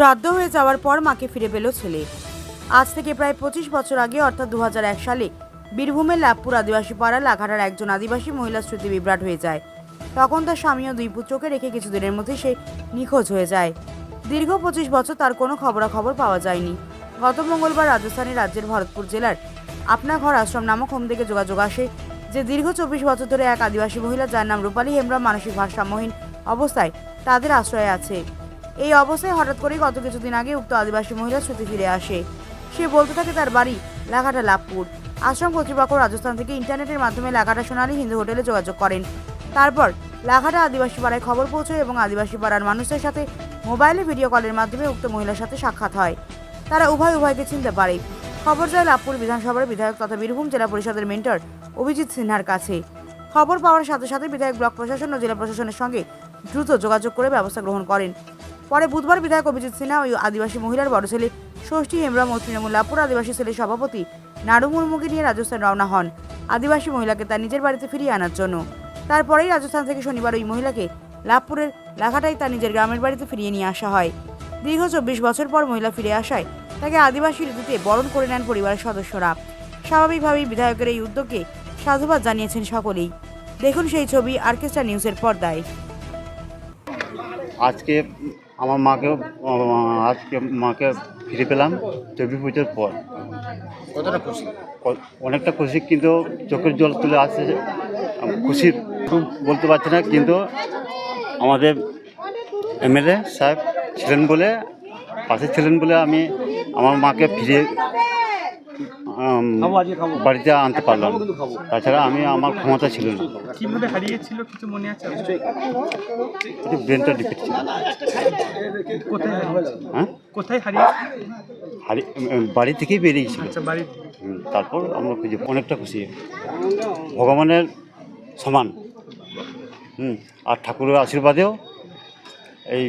শ্রাদ্ধ হয়ে যাওয়ার পর মাকে ফিরে পেল ছেলে। আজ থেকে প্রায় পঁচিশ বছর আগে, অর্থাৎ দু সালে, বীরভূমের লাভপুর আদিবাসী পাড়া লাঘাটার একজন আদিবাসী মহিলা স্মৃতি বিভ্রাট হয়ে যায়। তখন তার স্বামী ও দুই পুত্রকে রেখে কিছুদিনের মধ্যে সে নিখোঁজ হয়ে যায়। দীর্ঘ পঁচিশ বছর তার কোনো খবরাখবর পাওয়া যায়নি। গত মঙ্গলবার রাজস্থানী রাজ্যের ভরতপুর জেলার আপনা ঘর আশ্রম নামক হোম থেকে যোগাযোগ আসে যে দীর্ঘ চব্বিশ বছর ধরে এক আদিবাসী মহিলা যার নাম রূপালী হেমব্রম মানসিক ভারসাম্যহীন অবস্থায় তাদের আশ্রয়ে আছে। এই অবস্থায় হঠাৎ করেই গত কিছুদিন আগে উক্ত আদিবাসী মহিলা শ্রুতি ফিরে আসে। সে বলতে থাকে, তার বাড়ি লাঘাটা লাভপুর। আশ্রম কর্তৃপক্ষ রাজস্থান থেকে ইন্টারনেটের মাধ্যমে লাঘাটা সোনালী হিন্দু হোটেলে যোগাযোগ করেন। তারপর লাঘাটা আদিবাসী পাড়ায় খবর পৌঁছয় এবং আদিবাসী পাড়ার মানুষদের সাথে মোবাইলে ভিডিও কলের মাধ্যমে উক্ত মহিলার সাথে সাক্ষাৎ হয়। তারা উভয় উভয়কে চিনতে পারে। খবর যায় লাভপুর বিধানসভার বিধায়ক তথা বীরভূম জেলা পরিষদের মেন্টর অভিজিৎ সিনহার কাছে। খবর পাওয়ার সাথে সাথে বিধায়ক ব্লক প্রশাসন ও জেলা প্রশাসনের সঙ্গে দ্রুত যোগাযোগ করে ব্যবস্থা গ্রহণ করেন। পরে বুধবার বিধায়ক অভিজিৎ সিনহা ওই আদিবাসী মহিলার বড় ছেলে ষষ্ঠী হেমব্রম ও তৃণমূল লাভপুর আদিবাসী সেলের সভাপতি নাড়ু মুর্মুকে নিয়ে রাজস্থান রওনা হন। আদিবাসী মহিলাকে তার নিজের বাড়িতে ফিরিয়ে আনার জন্য। তারপরেই রাজস্থান থেকে শনিবার ওই মহিলাকে লাভপুরের লাঘাটাই তার নিজের গ্রামের বাড়িতে ফিরিয়ে নিয়ে আসা হয়। দীর্ঘ চব্বিশ বছর পর মহিলা ফিরে আসায় তাকে আদিবাসী রীতিতে বরণ করে নেন পরিবারের সদস্যরা। স্বাভাবিকভাবেই বিধায়কের এই উদ্যোগকে সাধুবাদ জানিয়েছেন সকলেই। দেখুন সেই ছবি আর্কেস্ট্রা নিউজের পর্দায়। আজকে আমার মাকে আজকে মাকে ফিরে পেলাম চব্বিশ বছর পর। কতটা খুশি? অনেকটা খুশি কিন্তু চোখের জল তুলে আসছে খুশি বলতে পারছি না কিন্তু আমাদের এমএলএ সাহেব ছিলেন বলে পাশে ছিলেন বলে আমি আমার মাকে ফিরে বাড়িতে আনতে পারলাম তাছাড়া আমি আমার ক্ষমতা ছিল না। কীভাবে হারিয়েছিল কিছু মনে আছে? একটু ব্রেনটা ডিফেক্ট ছিল। কোথায় হ্যাঁ? কোথায় হারিয়েছে হারি বাড়ি থেকেই বেরিয়েছিল। আচ্ছা তারপর আমরা খুঁজে অনেকটা খুশি। ভগবানের সমান। হুম আর ঠাকুরের আশীর্বাদেও এই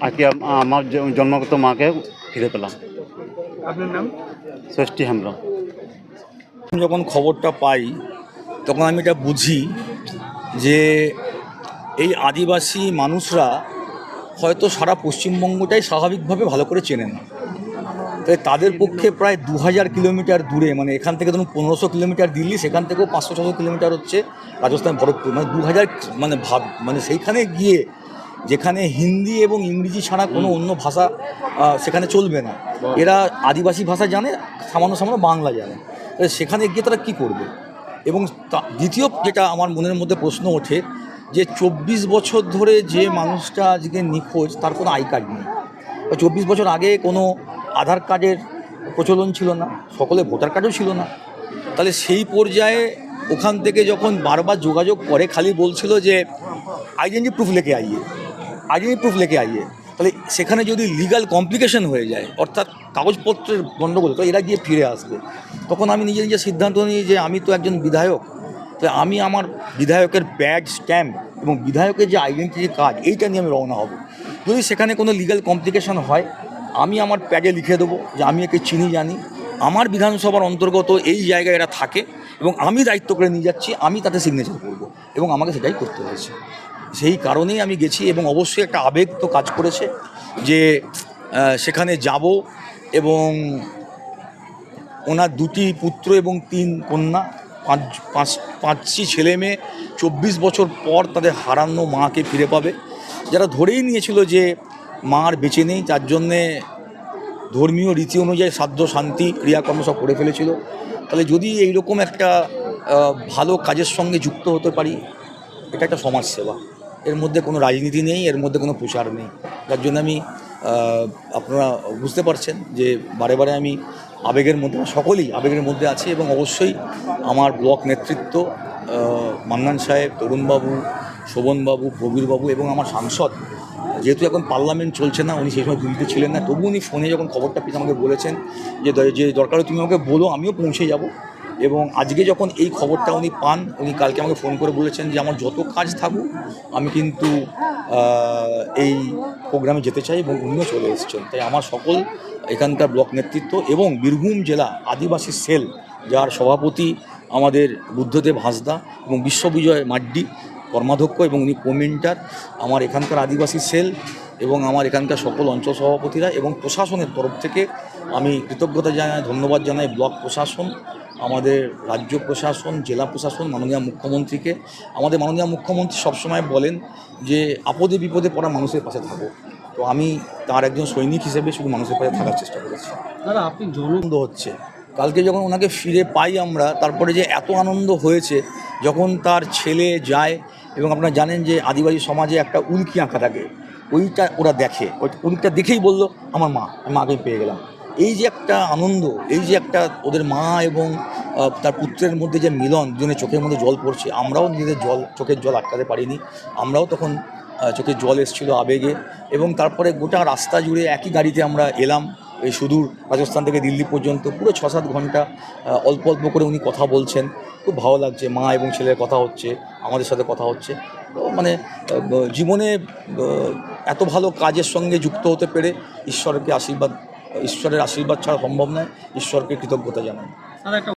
আজকে আম- আমার জন্মগত মাকে ফিরে পেলাম। আপনার নাম? ষষ্ঠী হেমব্রম। যখন খবরটা পাই তখন আমি এটা বুঝি যে এই আদিবাসী মানুষরা হয়তো সারা পশ্চিমবঙ্গটাই স্বাভাবিকভাবে ভালো করে চেনে না। তাই তাদের পক্ষে প্রায় দু হাজার কিলোমিটার দূরে মানে এখান থেকে ধরুন পনেরোশো কিলোমিটার দিল্লি সেখান থেকেও পাঁচশো ছশো কিলোমিটার হচ্ছে রাজস্থান ভরতপুর মানে দু হাজার মানে ভাব মানে সেইখানে গিয়ে যেখানে হিন্দি এবং ইংরেজি ছাড়া কোনো অন্য ভাষা সেখানে চলবে না। এরা আদিবাসী ভাষা জানে, সামান্য সামান্য বাংলা জানে। সেখানে গিয়ে তারা কী করবে? এবং দ্বিতীয় যেটা আমার মনের মধ্যে প্রশ্ন ওঠে, যে চব্বিশ বছর ধরে যে মানুষটা আজকে নিখোঁজ, তার কোনো আই কার্ড নেই। চব্বিশ বছর আগে কোনো আধার কার্ডের প্রচলন ছিল না, সকলে ভোটার কার্ডও ছিল না। তাহলে সেই পর্যায়ে ওখান থেকে যখন বারবার যোগাযোগ করে, খালি বলছিল যে, আইডেন্টি প্রুফ লেকে আইয়ে। আইডেন্টি প্রুফ লেখে আইয়ে। তাহলে সেখানে যদি লিগাল কমপ্লিকেশন হয়ে যায়, অর্থাৎ কাগজপত্রের গণ্ডগোল তো এরা গিয়ে ফিরে আসবে। তখন আমি নিজে নিজে সিদ্ধান্ত নিই যে আমি তো একজন বিধায়ক, তো আমি আমার বিধায়কের ব্যাড স্ট্যাম্প এবং বিধায়কের যে আইডেন্টিটি কার্ড এইটা নিয়ে আমি রওনা হব। যদি সেখানে কোনো লিগাল কমপ্লিকেশন হয়, আমি আমার প্যাডে লিখে দেবো যে আমি একে চিনি, জানি। আমার বিধানসভার অন্তর্গত এই জায়গায় এরা থাকে এবং আমি দায়িত্ব করে নিয়ে যাচ্ছি, আমি তাতে সিগনেচার করব এবং আমাকে সেটাই করতে হয়েছে। সেই কারণেই আমি গেছি এবং অবশ্যই একটা আবেগ তো কাজ করেছে যে সেখানে যাব এবং ওনার দুটি পুত্র এবং তিন কন্যা, পাঁচ পাঁচ, পাঁচটি ছেলে মেয়ে চব্বিশ বছর পর তাদের হারানো মাকে ফিরে পাবে। যারা ধরেই নিয়েছিল যে মা আর বেঁচে নেই, তার জন্যে ধর্মীয় রীতি অনুযায়ী সাধ্য, শান্তি ক্রিয়াকর্ম সব করে ফেলেছিল। তাহলে যদি এইরকম একটা ভালো কাজের সঙ্গে যুক্ত হতে পারি, এটা একটা সমাজসেবা। এর মধ্যে কোনো রাজনীতি নেই, এর মধ্যে কোনো প্রচার নেই। যার জন্য আমি আপনারা বুঝতে পারছেন যে বারে বারে আমি আবেগের মধ্যে সকলেই আবেগের মধ্যে আছি এবং অবশ্যই আমার ব্লক নেতৃত্ব মান্নান সাহেব, তরুণবাবু, শোভনবাবু, প্রবীরবাবু এবং আমার সাংসদ, যেহেতু এখন পার্লামেন্ট চলছে না, উনি সেই সময় দিল্লিতে ছিলেন না, তবু উনি ফোনে যখন খবরটা পেয়ে আমাকে বলেছেন যে যে দরকার তুমি আমাকে বলো, আমিও পৌঁছে যাব। এবং আজকে যখন এই খবরটা উনি পান, উনি কালকে আমাকে ফোন করে বলেছেন যে, আমার যত কাজ থাকুক, আমি কিন্তু এই প্রোগ্রামে যেতে চাই এবং উনিও চলে এসেছেন। তাই আমার সকল এখানকার ব্লক নেতৃত্ব এবং বীরভূম জেলা আদিবাসী সেল, যার সভাপতি আমাদের বুদ্ধদেব হাঁসদা এবং বিশ্ববিজয় মাড্ডি কর্মাধ্যক্ষ এবং উনি কোমেন্টার, আমার এখানকার আদিবাসী সেল এবং আমার এখানকার সকল অঞ্চল সভাপতিরা এবং প্রশাসনের তরফ থেকে আমি কৃতজ্ঞতা জানাই, ধন্যবাদ জানাই ব্লক প্রশাসন আমাদের রাজ্য প্রশাসন জেলা প্রশাসন মাননীয় মুখ্যমন্ত্রীকে। আমাদের মাননীয় মুখ্যমন্ত্রী সবসময় বলেন যে আপদে বিপদে পড়া মানুষের পাশে থাকো। তো আমি তার একজন সৈনিক হিসেবে শুধু মানুষের পাশে থাকার চেষ্টা করেছি। দাদা আপনি জন আনন্দ হচ্ছে। কালকে যখন ওনাকে ফিরে পাই আমরা তারপরে যে এত আনন্দ হয়েছে যখন তার ছেলে যায় এবং আপনারা জানেন যে আদিবাসী সমাজে একটা উল্কি আঁকা থাকে। ওইটা ওরা দেখে। ওই উল্কিটা দেখেই বলল আমার মা আমি মাকে পেয়ে গেলাম। এই যে একটা আনন্দ, এই যে একটা ওদের মা এবং তার পুত্রের মধ্যে যে মিলন দুজনের চোখের মধ্যে জল পড়ছে, আমরাও নিজেদের জল, চোখের জল আটকাতে পারিনি, আমরাও তখন চোখে জল এসেছিল আবেগে এবং তারপরে গোটা রাস্তা জুড়ে একই গাড়িতে আমরা এলাম, এই সুদূর রাজস্থান থেকে দিল্লি পর্যন্ত, পুরো ছ সাত ঘণ্টা অল্প অল্প করে উনি কথা বলছেন, খুব ভালো লাগছে, মা এবং ছেলের কথা হচ্ছে, আমাদের সাথে কথা হচ্ছে মানে জীবনে এত ভালো কাজের সঙ্গে যুক্ত হতে পেরে ঈশ্বরকে আশীর্বাদ ঈশ্বরের আশীর্বাদ ছাড়া সম্ভব নয়। ঈশ্বরকে কৃতজ্ঞতা জানাই।